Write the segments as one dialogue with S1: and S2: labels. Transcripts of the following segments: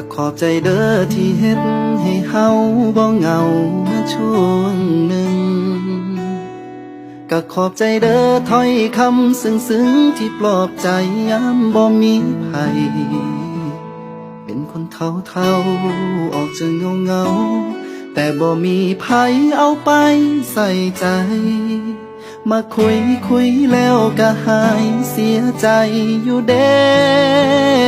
S1: ก็ขอบใจเด้อที่เฮ็ดให้เฮาบ่เหงามาช่วงหนึ่งก็ขอบใจเด้อถ้อยคำซึ้งๆที่ปลอบใจยามบ่มีภัย เป็นคนเท่าเท่าออกจะเงาเงาแต่บ่มีภัยเอาไปใส่ใจ มาคุยคุยแล้วก็หายเสียใจอยู่เด้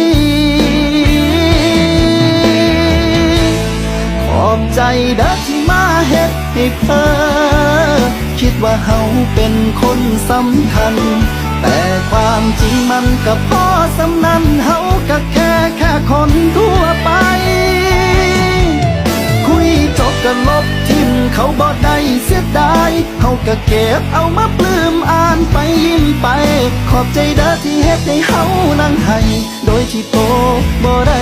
S1: ี ขอบใจเด้อที่มาเฮ็ดให้เพ้อคิดว่าเฮาเป็นคนสำคัญ แต่ความจริงมันก็พอสำนันเฮาก็แค่แค่คนทั่วไป คุยจบก็ลบทิมเขาบ่ได้เสียดายเฮาก็เก็บเอามาปลื้มอ่านไปยิ้มไป ขอบใจเด้อที่เฮ็ดให้เฮานั่งให้โดยที่โตบ่ได้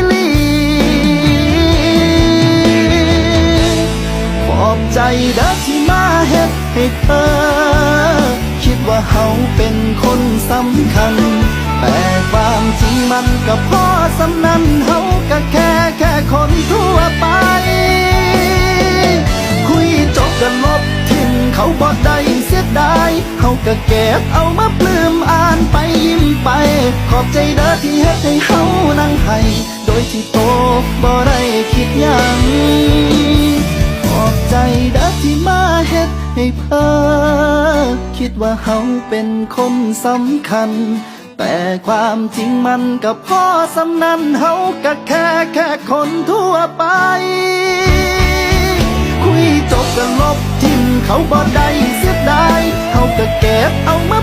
S1: เธอคิดว่าเฮาเป็นคนสำคัญ แต่ความจริงมันก็พอสำนันเฮาก็แค่แค่คนทั่วไป คุยจบกันลบทิ้งเขาบ่ได้เสียดายเฮาก็เก็บเอามาปลื้มอ่านไปยิ้มไป ขอบใจเด้อที่เฮ็ดให้เฮานั่งให้โดยที่โตบ่ได้คิดยังขอบใจเด้อที่มา ให้เพ้อคิดว่าเขาเป็นคนสำคัญ แต่ความจริงมันกับพ่อสำนันเขาก็แค่แค่คนทั่วไป คุยจบก็ลบทิ้งเขาบ่ได้เสียดายเขาก็เก็บเอามา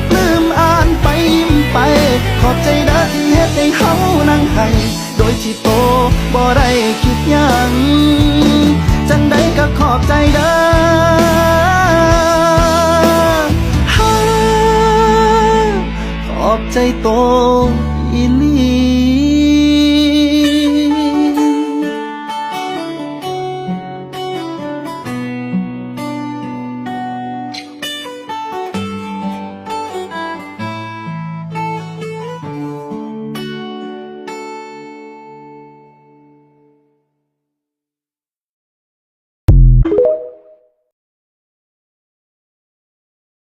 S1: ใจโตอีลี